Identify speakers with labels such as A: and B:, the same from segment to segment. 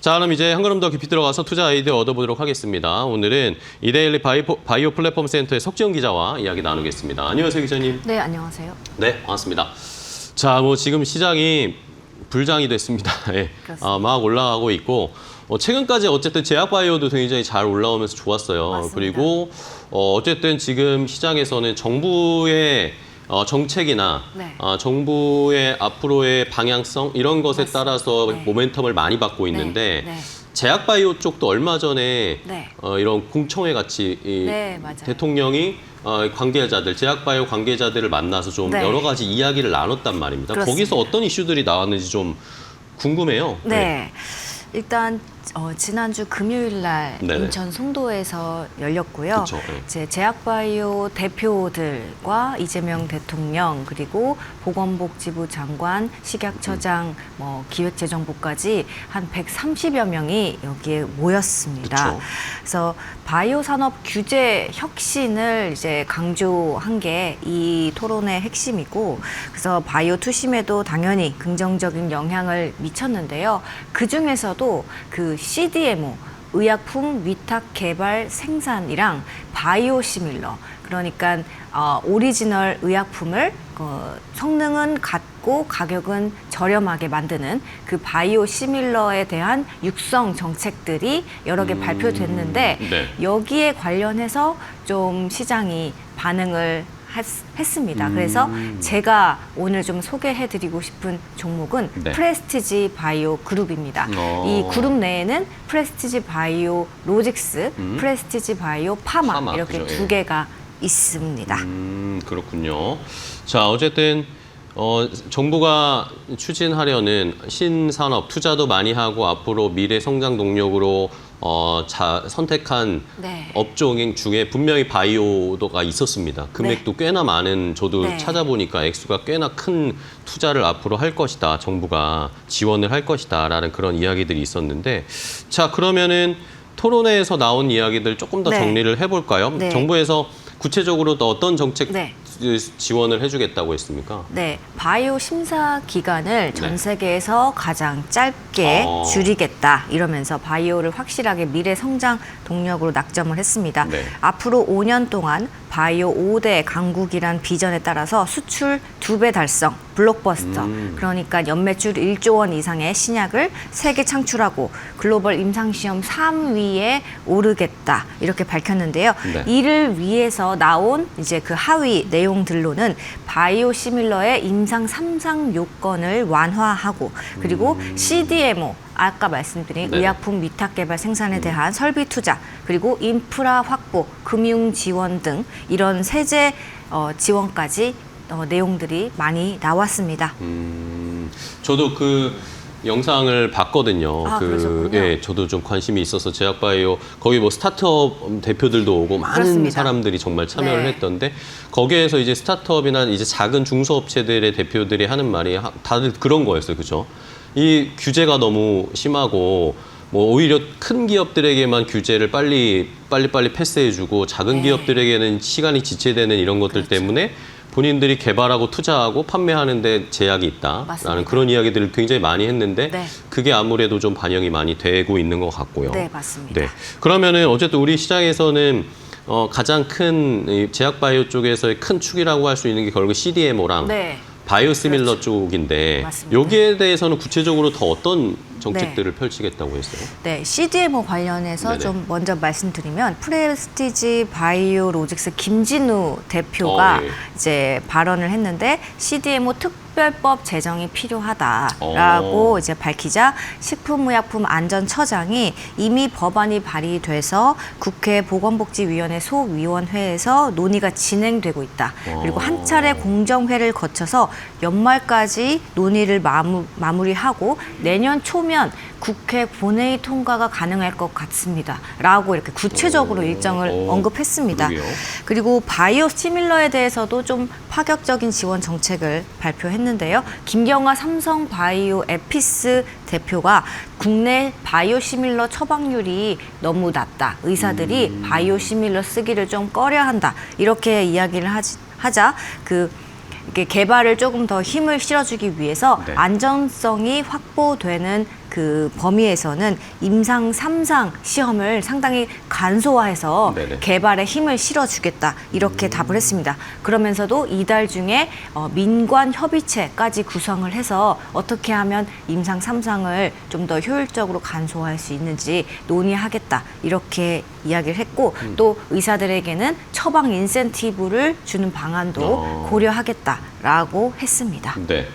A: 자, 그럼 이제 한 걸음 더 깊이 들어가서 투자 아이디어 얻어보도록 하겠습니다. 오늘은 이데일리 바이오, 바이오 플랫폼 센터의 석지영 기자와 이야기 나누겠습니다. 안녕하세요, 기자님.
B: 네, 안녕하세요.
A: 네, 반갑습니다. 자, 뭐 지금 시장이 불장이 됐습니다. 예. 아, 막 올라가고 있고 어, 최근까지 어쨌든 제약 바이오도 굉장히 잘 올라오면서 좋았어요.
B: 맞습니다.
A: 그리고 어, 어쨌든 지금 시장에서는 정부의 어, 정책이나
B: 네.
A: 어, 정부의 앞으로의 방향성 이런 것에
B: 맞습니다.
A: 따라서
B: 네.
A: 모멘텀을 많이 받고 있는데
B: 네, 네.
A: 제약 바이오 쪽도 얼마 전에
B: 네.
A: 어, 이런 공청회 같이 이
B: 네.
A: 대통령이 어, 관계자들, 제약바이오 관계자들을 만나서 좀
B: 네.
A: 여러 가지 이야기를 나눴단 말입니다.
B: 그렇습니다.
A: 거기서 어떤 이슈들이 나왔는지 좀 궁금해요.
B: 네. 일단 어, 지난주 금요일 날
A: 네네.
B: 인천 송도에서 열렸고요.
A: 그쵸, 네.
B: 이제 제약바이오 대표들과 이재명 대통령 그리고 보건복지부 장관, 식약처장, 뭐 기획재정부까지 한 130여 명이 여기에 모였습니다.
A: 그쵸.
B: 그래서 바이오 산업 규제 혁신을 이제 강조한 게 이 토론의 핵심이고 그래서 바이오 투심에도 당연히 긍정적인 영향을 미쳤는데요. 그 중에서도 그 CDMO 의약품 위탁 개발 생산이랑 바이오 시밀러 그러니까 어, 오리지널 의약품을 어, 성능은 같고 가격은 저렴하게 만드는 그 바이오 시밀러에 대한 육성 정책들이 여러 개
A: 음,
B: 발표됐는데
A: 네.
B: 여기에 관련해서 좀 시장이 반응을 했. 그래서
A: 음.
B: 제가 오늘 좀 소개해드리고 싶은 종목은
A: 네.
B: 프레스티지 바이오 그룹입니다.
A: 어.
B: 이 그룹 내에는 프레스티지 바이오 로직스,
A: 음.
B: 프레스티지 바이오 파마,
A: 파마,
B: 이렇게
A: 그죠,
B: 두
A: 예.
B: 개가 있습니다.
A: 음, 그렇군요. 자, 어쨌든 어, 정부가 추진하려는 신산업 투자도 많이 하고 앞으로 미래 성장 동력으로 어, 자, 선택한
B: 네.
A: 업종 중에 분명히 바이오도가 있었습니다. 금액도 꽤나 많은 저도
B: 네.
A: 찾아보니까 액수가 꽤나 큰 투자를 앞으로 할 것이다. 정부가 지원을 할 것이다라는 그런 이야기들이 있었는데 자 그러면은 토론회에서 나온 이야기들 조금 더
B: 네.
A: 정리를 해볼까요?
B: 네.
A: 정부에서 구체적으로 또 어떤 정책
B: 네.
A: 지원을 해주겠다고 했습니까?
B: 네, 바이오 심사 기간을 전
A: 네.
B: 세계에서 가장 짧게
A: 어.
B: 줄이겠다 이러면서 바이오를 확실하게 미래 성장 동력으로 낙점을 했습니다.
A: 네.
B: 앞으로 5년 동안 바이오 5대 강국이란 비전에 따라서 수출 두 배 달성, 블록버스터.
A: 음.
B: 그러니까 연매출 1조 원 이상의 신약을 세계 창출하고 글로벌 임상시험 3위에 오르겠다 이렇게 밝혔는데요.
A: 네.
B: 이를 위해서 나온 이제 그 하위 내용 들로는 바이오 시밀러의 임상 3상 요건을 완화하고 그리고 CDMO 아까 말씀드린
A: 음. 네.
B: 의약품 위탁 개발 생산에 대한 설비 투자 그리고 인프라 확보, 금융 지원 등 이런 세제 어, 지원까지 어, 내용들이 많이 나왔습니다.
A: 음, 저도 그 영상을 봤거든요.
B: 아,
A: 그. 예, 저도 좀 관심이 있어서 제약바이오 거기 뭐 스타트업 대표들도 오고 많은
B: 그렇습니다.
A: 사람들이 정말 참여를
B: 네.
A: 했던데 거기에서 이제 스타트업이나 이제 작은 중소업체들의 대표들이 하는 말이 하- 다들 그런 거였어요, 그죠? 이 규제가 너무 심하고 뭐 오히려 큰 기업들에게만 규제를 빨리 빨리 빨리 패스해주고 작은
B: 네.
A: 기업들에게는 시간이 지체되는 이런 것들
B: 그렇죠.
A: 때문에 본인들이 개발하고 투자하고 판매하는데 제약이 있다라는
B: 맞습니다.
A: 그런 이야기들을 굉장히 많이 했는데
B: 네.
A: 그게 아무래도 좀 반영이 많이 되고 있는 것 같고요.
B: 네, 맞습니다.
A: 네. 그러면은 어쨌든 우리 시장에서는 어, 가장 큰이 제약 바이오 쪽에서의 큰 축이라고 할 수 있는 게 결국 CDMO랑
B: 네.
A: 바이오시밀러 쪽인데
B: 맞습니다.
A: 여기에 대해서는 구체적으로 더 어떤 정책들을 펼치겠다고 했어요?
B: 네, CDMO 관련해서
A: 네네.
B: 좀 먼저 말씀드리면 프레스티지 바이오 로직스 김진우 대표가
A: 어, 예.
B: 이제 발언을 했는데 CDMO 특 별법 제정이 필요하다라고
A: 어.
B: 이제 밝히자 식품의약품 안전처장이 이미 법안이 발의돼서 국회 보건복지위원회 소위원회에서 논의가 진행되고 있다. 그리고
A: 어.
B: 한 차례 공정회를 거쳐서 연말까지 논의를 마무, 마무리하고 내년 초면 국회 본회의 통과가 가능할 것 같습니다. 라고 이렇게 구체적으로
A: 오,
B: 일정을
A: 오,
B: 언급했습니다.
A: 그러게요.
B: 그리고 바이오 시밀러에 대해서도 좀 파격적인 지원 정책을 발표했는데요. 김경화 삼성 바이오 에피스 대표가 국내 바이오 시밀러 처방률이 너무 낮다. 의사들이
A: 음.
B: 바이오 시밀러 쓰기를 좀 꺼려 한다. 이렇게 이야기를 하지, 하자 그 개발을 조금 더 힘을 실어주기 위해서
A: 네.
B: 안전성이 확보되는 그 범위에서는 임상 삼상 시험을 상당히 간소화해서
A: 네네.
B: 개발에 힘을 실어주겠다 이렇게 답을 했습니다. 그러면서도 이달 중에 어, 민관 협의체까지 구성을 해서 어떻게 하면 임상 삼상을 좀 더 효율적으로 간소화할 수 있는지 논의하겠다 이렇게 이야기를 했고
A: 음.
B: 또 의사들에게는 처방 인센티브를 주는 방안도
A: 어.
B: 고려하겠다라고 했습니다.
A: 네.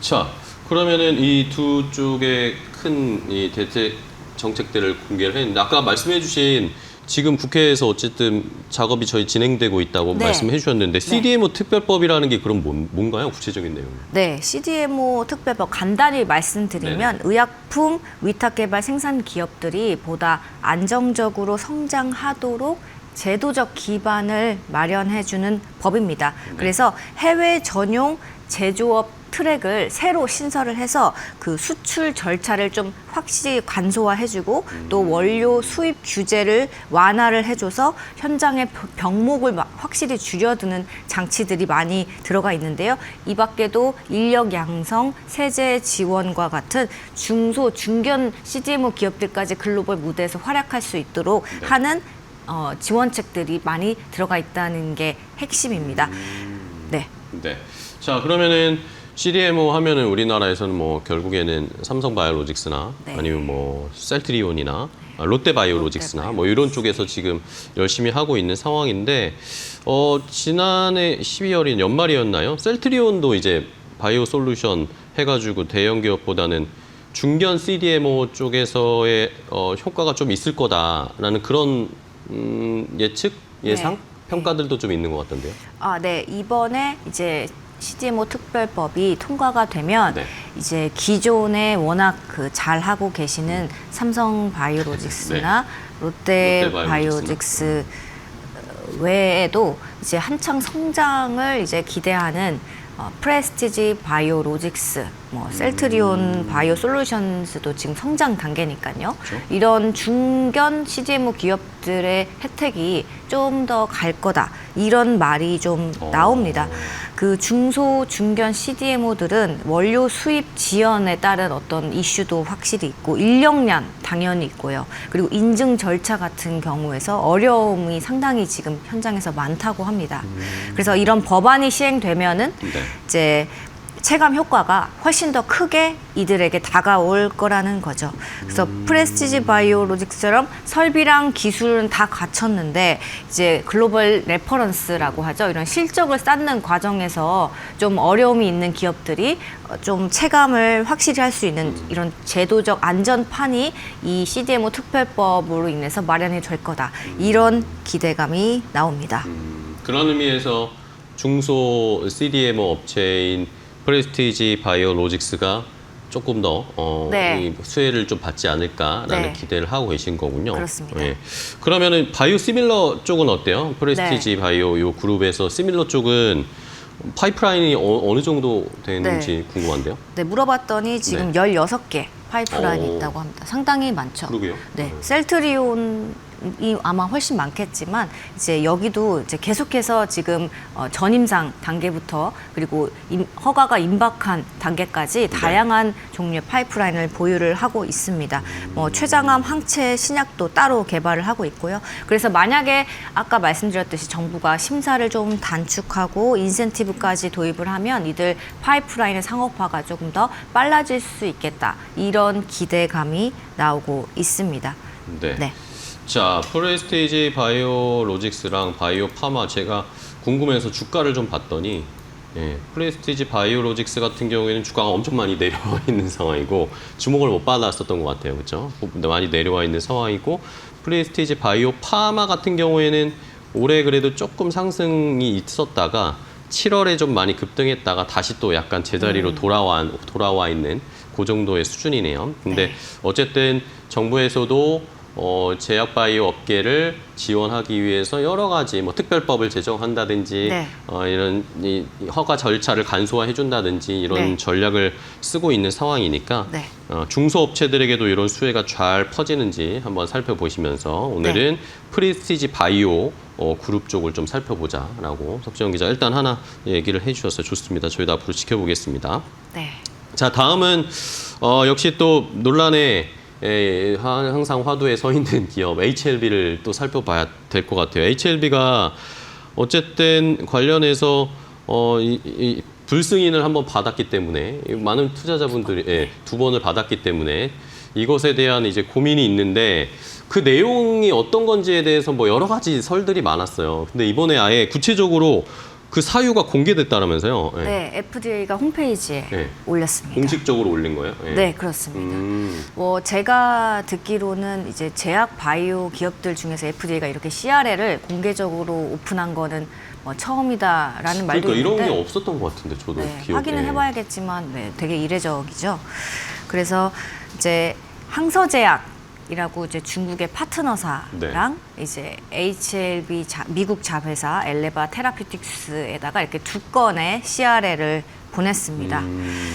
A: 자, 그러면은 이 두 쪽의 큰 이 대책 정책들을 공개를 했는데 아까 말씀해 주신 지금 국회에서 어쨌든 작업이 저희 진행되고 있다고
B: 네.
A: 말씀해 주셨는데 CDMO 특별법이라는 게 그럼 뭔, 뭔가요? 구체적인 내용.
B: 네, CDMO 특별법 간단히 말씀드리면 의약품 위탁 개발 생산 기업들이 보다 안정적으로 성장하도록 제도적 기반을 마련해 주는 법입니다. 그래서 해외 전용 제조업 트랙을 새로 신설을 해서 그 수출 절차를 좀 확실히 간소화해주고 또 원료 수입 규제를 완화를 해줘서 현장의 병목을 막 확실히 줄여드는 장치들이 많이 들어가 있는데요. 이 밖에도 인력 양성, 세제 지원과 같은 중소, 중견 CDMO 기업들까지 글로벌 무대에서 활약할 수 있도록 하는 어, 지원책들이 많이 들어가 있다는 게 핵심입니다. 네.
A: 네. 자, 그러면은 CDMO 하면은 우리나라에서는 뭐 결국에는 삼성 바이오로직스나
B: 네.
A: 아니면 뭐 셀트리온이나 아, 롯데 바이오로직스나
B: 롯데바이오.
A: 뭐 이런 쪽에서 지금 열심히 하고 있는 상황인데 어 지난해 12월인 연말이었나요? 셀트리온도 이제 바이오 솔루션 해가지고 대형 기업보다는 중견 CDMO 쪽에서의 어, 효과가 좀 있을 거다라는 그런 음, 예측 예상
B: 네.
A: 평가들도 좀 있는 것 같던데요.
B: 아, 네. 이번에 이제 CDMO 특별법이 통과가 되면
A: 네.
B: 이제 기존에 워낙 그 잘 하고 계시는 삼성 바이오로직스나 롯데
A: 롯데
B: 바이오로직스 외에도 이제 한창 성장을 이제 기대하는 어, 프레스티지 바이오로직스, 뭐 셀트리온 바이오 솔루션스도 지금 성장 단계니까요.
A: 그렇죠.
B: 이런 중견 CDMO 기업들의 혜택이 좀 더 갈 거다. 이런 말이 좀
A: 어.
B: 나옵니다. 그 중소 중견 CDMO들은 원료 수입 지연에 따른 어떤 이슈도 확실히 있고 인력량 당연히 있고요. 그리고 인증 절차 같은 경우에서 어려움이 상당히 지금 현장에서 많다고 합니다. 그래서 이런 법안이 시행되면은
A: 네.
B: 이제 체감 효과가 훨씬 더 크게 이들에게 다가올 거라는 거죠. 그래서 프레스티지 바이오로직스처럼 설비랑 기술은 다 갖췄는데 이제 글로벌 레퍼런스라고 하죠. 이런 실적을 쌓는 과정에서 좀 어려움이 있는 기업들이 어, 좀 체감을 확실히 할 수 있는 이런 제도적 안전판이 이 CDMO 특별법으로 인해서 마련이 될 거다. 이런 기대감이 나옵니다.
A: 음, 그런 의미에서 중소 CDMO 업체인 프레스티지 바이오로직스가 조금 더 어,
B: 네.
A: 이 수혜를 좀 받지 않을까라는
B: 네.
A: 기대를 하고 계신 거군요.
B: 그렇습니다.
A: 예. 그러면은 바이오 시밀러 쪽은 어때요? 프레스티지
B: 네.
A: 바이오 요 그룹에서 시밀러 쪽은 파이프라인이 어, 느 정도 되는지 궁금한데요.
B: 네, 물어봤더니 지금
A: 네.
B: 16개 파이프라인이
A: 오.
B: 있다고 합니다. 상당히 많죠.
A: 그러게요.
B: 네,
A: 음.
B: 셀트리온 이 아마 훨씬 많겠지만 이제 여기도 이제 계속해서 지금 어, 전임상 단계부터 그리고 임- 허가가 임박한 단계까지 다양한 종류의 파이프라인을 보유를 하고 있습니다. 뭐 췌장암 항체 신약도 따로 개발을 하고 있고요. 그래서 만약에 아까 말씀드렸듯이 정부가 심사를 좀 단축하고 인센티브까지 도입을 하면 이들 파이프라인의 상업화가 조금 더 빨라질 수 있겠다. 이런 기대감이 나오고 있습니다.
A: 네.
B: 네.
A: 자, 프레스티지 바이오로직스랑 바이오파마 제가 궁금해서 주가를 좀 봤더니 예, 프레스티지 바이오로직스 같은 경우에는 주가가 엄청 많이 내려와 있는 상황이고 주목을 못 받았었던 것 같아요, 그렇죠? 많이 내려와 있는 상황이고 프레스티지 바이오 파마 같은 경우에는 올해 그래도 조금 상승이 있었다가 7월에 좀 많이 급등했다가 다시 또 약간 제자리로 돌아와 돌아와 있는 그 정도의 수준이네요. 근데
B: 네.
A: 어쨌든 정부에서도 어, 제약 바이오 업계를 지원하기 위해서 여러 가지 뭐 특별법을 제정한다든지
B: 네.
A: 어, 이런 이 허가 절차를 간소화해 준다든지 이런
B: 네.
A: 전략을 쓰고 있는 상황이니까
B: 네.
A: 어, 중소업체들에게도 이런 수혜가 잘 퍼지는지 한번 살펴보시면서 오늘은 프리스티지 바이오 어, 그룹 쪽을 좀 살펴보자라고 석재영 기자 일단 하나 얘기를 해주셔서 좋습니다. 저희도 앞으로 지켜보겠습니다.
B: 네.
A: 자 다음은 어, 역시 또 논란에 에, 하- 항상 화두에 서 있는 기업 HLB를 또 살펴봐야 될 것 같아요. HLB가 어쨌든 관련해서 어, 이, 이 불승인을 한번 받았기 때문에 이 많은 투자자분들이 예, 두 번을 받았기 때문에 이것에 대한 이제 고민이 있는데 그 내용이 어떤 건지에 대해서 뭐 여러 가지 설들이 많았어요. 근데 이번에 아예 구체적으로 그 사유가 공개됐다라면서요. 예.
B: 네, FDA가 홈페이지에
A: 네.
B: 올렸습니다.
A: 공식적으로 올린 거예요? 예.
B: 네, 그렇습니다.
A: 음,
B: 뭐 제가 듣기로는 이제 제약 바이오 기업들 중에서 FDA가 이렇게 CRL을 공개적으로 오픈한 거는 뭐 처음이다라는 말도
A: 그러니까 이런
B: 있는데
A: 게 없었던 것 같은데 저도
B: 네,
A: 기억에.
B: 확인은 해봐야겠지만 네, 되게 이례적이죠. 그래서 이제 항서제약 이라고 이제 중국의 파트너사랑
A: 네.
B: 이제 HLB 자, 미국 자회사 엘레바 테라피틱스에다가 이렇게 두 건의 CRL을 보냈습니다.
A: 음,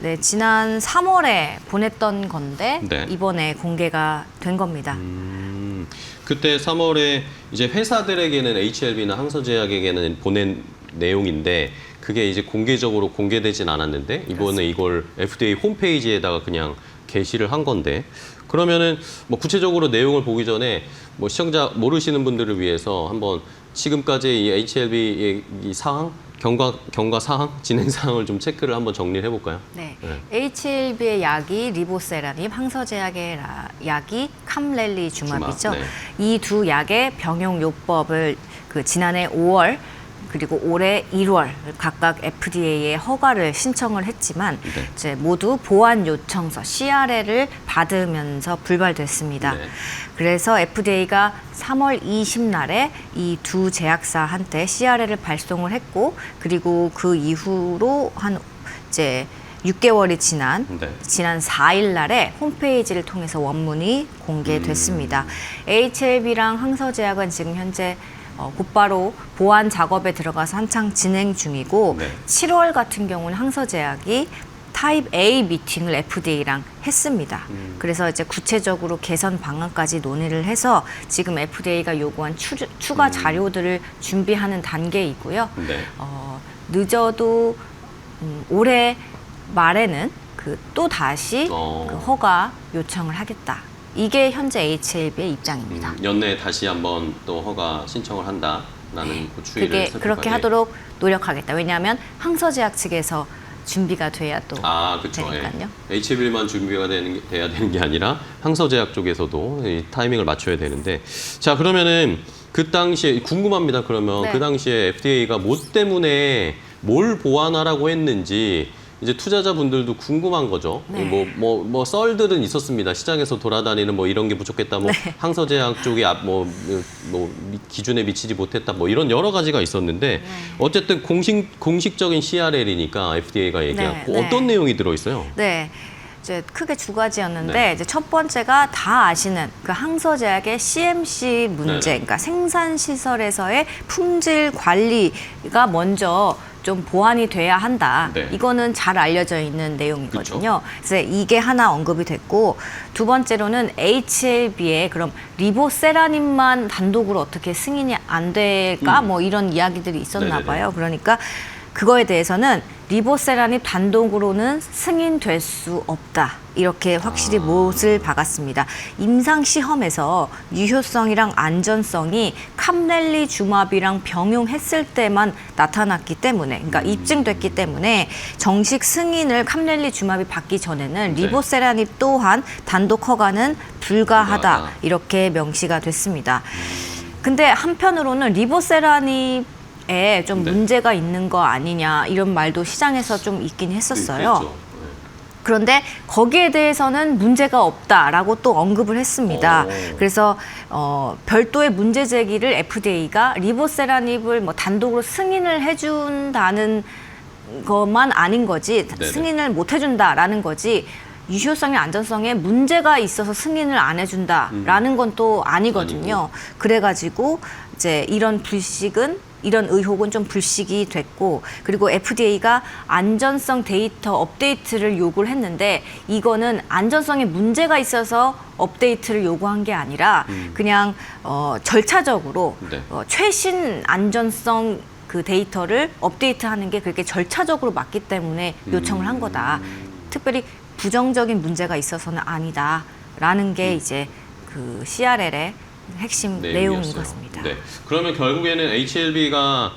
B: 네, 지난 3월에 보냈던 건데
A: 네.
B: 이번에 공개가 된 겁니다.
A: 음, 그때 3월에 이제 회사들에게는 HLB나 항서제약에게는 보낸 내용인데 그게 이제 공개적으로 공개되진 않았는데 이번에 이걸 FDA 홈페이지에다가 그냥 게시를 한 건데 그러면은 뭐 구체적으로 내용을 보기 전에 뭐 시청자 모르시는 분들을 위해서 한번 지금까지 이 HLB의 이 사항 경과 경과 사항 진행 사항을 좀 체크를 한번 정리를 해볼까요?
B: 네.
A: 네.
B: HLB의 약이 리보세라닙, 항서제약의 라- 약이 캄렐리 주마비죠.
A: 주마, 네.
B: 이두 약의 병용 요법을 그 지난해 5월 그리고 올해 1월 각각 FDA에 허가를 신청을 했지만
A: 네.
B: 이제 모두 보안 요청서 CRL을 받으면서 불발됐습니다.
A: 네.
B: 그래서 FDA가 3월 20날에 이 두 제약사한테 CRL을 발송을 했고 그리고 그 이후로 한 이제 6개월이 지난
A: 네.
B: 지난 4일 날에 홈페이지를 통해서 원문이 공개됐습니다.
A: 음.
B: HLB랑 항서제약은 지금 현재 어, 곧바로 보안 작업에 들어가서 한창 진행 중이고
A: 네.
B: 7월 같은 경우는 항서제약이 타입 A 미팅을 FDA랑 했습니다.
A: 음.
B: 그래서 이제 구체적으로 개선 방안까지 논의를 해서 지금 FDA가 요구한 추, 추가 자료들을 준비하는 단계이고요.
A: 음. 네.
B: 어, 늦어도 음, 올해 말에는 그 또 다시
A: 어.
B: 그 허가 요청을 하겠다. 이게 현재 HLB의 입장입니다.
A: 음, 연내에 다시 한번 또 허가 신청을 한다라는 그 추이를
B: 그게
A: 살펴봐야
B: 그렇게
A: 돼.
B: 하도록 노력하겠다. 왜냐하면 항서제약 측에서 준비가 돼야 또
A: 아, 그렇죠.
B: 되니까요.
A: H1만 준비가 되는 게, 돼야 되는 게 아니라 항서제약 쪽에서도 이 타이밍을 맞춰야 되는데 자 그러면은 그 당시에 궁금합니다. 그러면
B: 네.
A: 그 당시에 FDA가 뭐 때문에 뭘 보완하라고 했는지 이제 투자자분들도 궁금한 거죠.
B: 네.
A: 뭐 뭐 뭐 썰들은 있었습니다. 시장에서 돌아다니는 뭐 이런 게 부족했다. 뭐
B: 네.
A: 항서제약 쪽이 앞- 뭐, 뭐 미- 기준에 미치지 못했다. 뭐 이런 여러 가지가 있었는데
B: 네.
A: 어쨌든 공식 공식적인 CRL이니까 FDA가 얘기하고
B: 네, 네.
A: 어떤 내용이 들어 있어요?
B: 네. 이제 크게 두 가지였는데
A: 네.
B: 이제 첫 번째가 다 아시는 그 항서제약의 CMC 문제,
A: 네네.
B: 그러니까 생산 시설에서의 품질 관리가 먼저 좀 보완이 돼야 한다.
A: 네.
B: 이거는 잘 알려져 있는 내용이거든요. 그래서 이게 하나 언급이 됐고 두 번째로는 HLB의 그럼 리보세라님만 단독으로 어떻게 승인이 안 될까? 뭐 이런 이야기들이 있었나
A: 음. 네네네.
B: 봐요. 그러니까 그거에 대해서는 리보세라닙 단독으로는 승인될 수 없다. 이렇게 확실히
A: 아.
B: 못을 박았습니다. 임상 시험에서 유효성이랑 안전성이 캄렐리 주마비랑 병용했을 때만 나타났기 때문에, 그러니까
A: 음.
B: 입증됐기 때문에 정식 승인을 캄렐리 주마비 받기 전에는
A: 네.
B: 리보세라닙 또한 단독 허가는 불가하다. 이렇게 명시가 됐습니다. 근데 한편으로는 리보세라닙 에좀
A: 네.
B: 문제가 있는 거 아니냐 이런 말도 시장에서 좀 있긴 했었어요.
A: 그랬죠.
B: 그런데 거기에 대해서는 문제가 없다라고 또 언급을 했습니다.
A: 오.
B: 그래서 어, 별도의 문제 제기를 FDA가 리보세라닙을 뭐 단독으로 승인을 해준다는 것만 아닌 거지
A: 네네.
B: 승인을 못 해준다라는 거지 유효성의 안전성에 문제가 있어서 승인을 안 해준다라는 건 또 아니거든요. 그래가지고 이제 이런 불식은 이런 의혹은 좀 불식이 됐고 그리고 FDA가 안전성 데이터 업데이트를 요구를 했는데 이거는 안전성에 문제가 있어서 업데이트를 요구한 게 아니라 그냥 어, 절차적으로
A: 네.
B: 어, 최신 안전성 그 데이터를 업데이트하는 게 그렇게 절차적으로 맞기 때문에 요청을 한 거다. 특별히 부정적인 문제가 있어서는 아니다라는 게 이제 그 CRL의 핵심 내용인
A: 음. 내용이었어요.
B: 것 같습니다.
A: 네. 그러면 결국에는 HLB가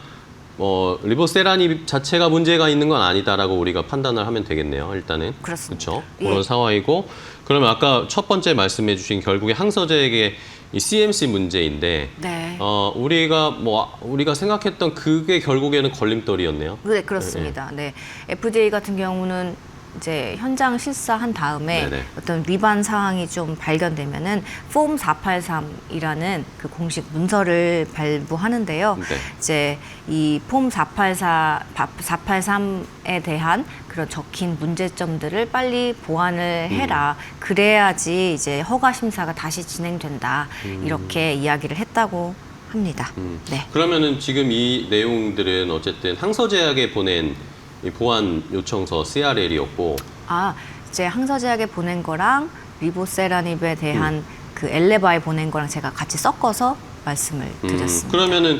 A: 뭐 리보세라닙 자체가 문제가 있는 건 아니다라고 우리가 판단을 하면 되겠네요. 일단은
B: 그렇습니다.
A: 그렇죠.
B: 예.
A: 그런 상황이고 그러면 아까 첫 번째 말씀해주신 결국에 항서제액의 이 CMC 문제인데
B: 네.
A: 어 우리가 뭐 우리가 생각했던 그게 결국에는 걸림돌이었네요.
B: 네, 그렇습니다. 네. FDA 같은 경우는 이제 현장 실사한 다음에
A: 네네.
B: 어떤 위반 사항이 좀 발견되면은 폼 483이라는 그 공식 문서를 발부하는데요.
A: 네.
B: 이제 이 폼 484, 483에 대한 그런 적힌 문제점들을 빨리 보완을
A: 음.
B: 해라. 그래야지 이제 허가 심사가 다시 진행된다. 이렇게 이야기를 했다고 합니다.
A: 음.
B: 네.
A: 그러면은 지금 이 내용들은 어쨌든 항서제약에 보낸 이 보안 요청서 CRL이었고
B: 아, 이제 항서제약에 보낸 거랑 리보세라닙에 대한 그 엘레바에 보낸 거랑 제가 같이 섞어서 말씀을
A: 음,
B: 드렸습니다.
A: 그러면은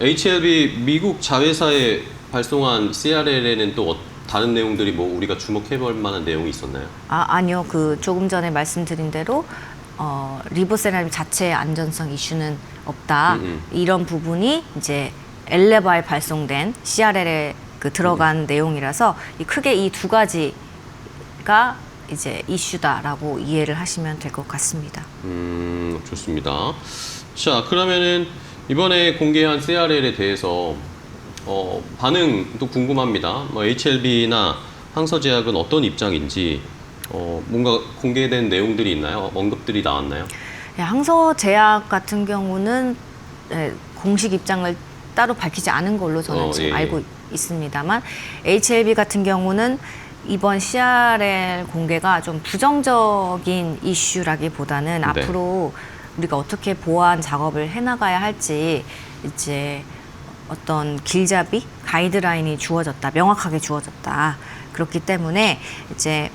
A: HLB 미국 자회사에 발송한 CRL에는 또 어- 다른 내용들이 뭐 우리가 주목해 볼 만한 내용이 있었나요?
B: 아, 아니요. 그 조금 전에 말씀드린 대로 어, 리보세라닙 자체의 안전성 이슈는 없다.
A: 음,
B: 이런 부분이 이제 엘레바에 발송된 CRL에 그 들어간
A: 음.
B: 내용이라서 이 크게 이 두 가지가 이제 이슈다라고 이해를 하시면 될 것 같습니다.
A: 음, 좋습니다. 자, 그러면은 이번에 공개한 CRL에 대해서 어, 반응도 궁금합니다. 뭐 HLB나 항서제약은 어떤 입장인지 어, 뭔가 공개된 내용들이 있나요? 언급들이 나왔나요?
B: 네, 항서제약 같은 경우는 네, 공식 입장을 따로 밝히지 않은 걸로 저는
A: 어,
B: 지금
A: 예, 예.
B: 알고 있습니다만 HLB 같은 경우는 이번 CRL 공개가 좀 부정적인 이슈라기보다는
A: 네.
B: 앞으로 우리가 어떻게 보완 작업을 해나가야 할지 이제 어떤 길잡이 가이드라인이 주어졌다 명확하게 주어졌다 그렇기 때문에 이제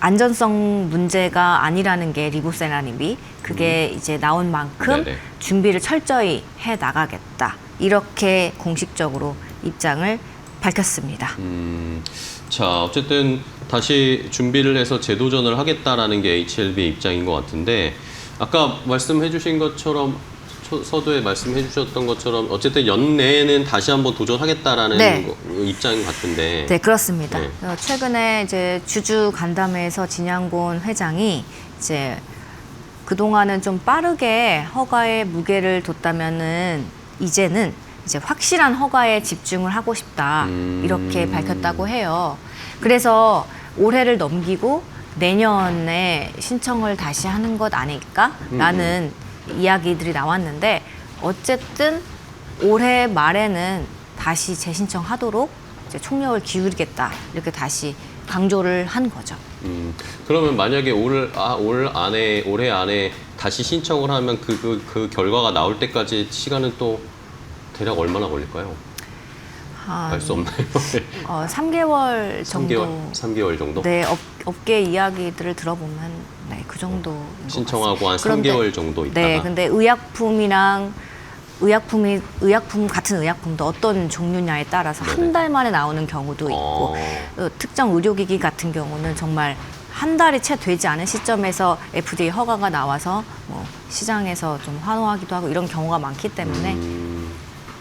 B: 안전성 문제가 아니라는 게 리보세라님이 그게 이제 나온 만큼
A: 음. 네네.
B: 준비를 철저히 해 나가겠다 이렇게 공식적으로 입장을 밝혔습니다.
A: 음, 자, 어쨌든 다시 준비를 해서 재도전을 하겠다라는 게 HLB 입장인 것 같은데 아까 말씀해 주신 것처럼 초- 서두에 말씀해 주셨던 것처럼 어쨌든 연내에는 다시 한번 도전하겠다라는
B: 네.
A: 거- 입장 같은데
B: 네, 그렇습니다.
A: 네.
B: 어, 최근에 이제 주주 간담회에서 진양곤 회장이 이제 그동안은 좀 빠르게 허가에 무게를 뒀다면은 이제는 이제 확실한 허가에 집중을 하고 싶다.
A: 음.
B: 이렇게 밝혔다고 해요. 그래서 올해를 넘기고 내년에 신청을 다시 하는 것 아닐까라는 이야기들이 나왔는데 어쨌든 올해 말에는 다시 재신청하도록 이제 총력을 기울이겠다 이렇게 다시 강조를 한 거죠.
A: 음, 그러면 만약에 올, 아, 올 안에 올해 안에 다시 신청을 하면 그, 그, 그 결과가 나올 때까지 시간은 또 대략 얼마나 걸릴까요?
B: 한
A: 알수 없나요?
B: 어, 3개월 정도.
A: 3개월, 3개월 정도?
B: 네, 업, 업계 이야기들을 들어보면 네, 그 정도.
A: 신청하고 한 3개월 정도 있다가
B: 네, 근데 의약품이랑 의약품이 의약품 같은 의약품도 어떤 종류냐에 따라서. 한 달 만에 나오는 경우도 있고
A: 어.
B: 어, 특정 의료기기 같은 경우는 정말 한 달이 채 되지 않은 시점에서 FDA 허가가 나와서 뭐 시장에서 좀 환호하기도 하고 이런 경우가 많기 때문에
A: 음,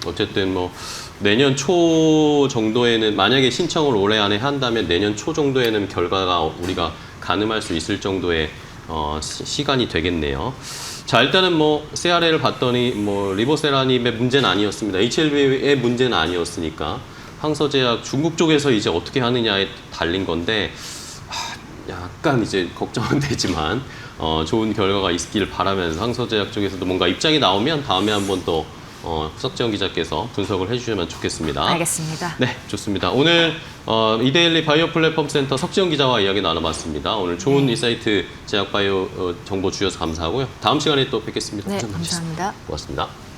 A: 어쨌든 뭐 내년 초 정도에는 만약에 신청을 올해 안에 한다면 내년 초 정도에는 결과가 우리가 가늠할 수 있을 정도의 어, 시, 간이 되겠네요. 자 일단은 뭐 CRL을 봤더니 뭐 리보세라닙의 문제는 아니었습니다. HLB의 문제는 아니었으니까 항서제약 중국 쪽에서 이제 어떻게 하느냐에 달린 건데 하, 약간 이제 걱정은 되지만 어, 좋은 결과가 있길 바라면서 항서제약 쪽에서도 뭔가 입장이 나오면 다음에 한번 또 어, 석재원 기자께서 분석을 해주시면 좋겠습니다.
B: 알겠습니다.
A: 네, 좋습니다. 오늘 어, 이데일리 바이오 플랫폼 센터 석지영 기자와 이야기 나눠봤습니다. 오늘 좋은
B: 네.
A: 인사이트 제약 바이오 어, 정보 주셔서 감사하고요. 다음 시간에 또 뵙겠습니다.
B: 네. 감사합니다.
A: 고맙습니다.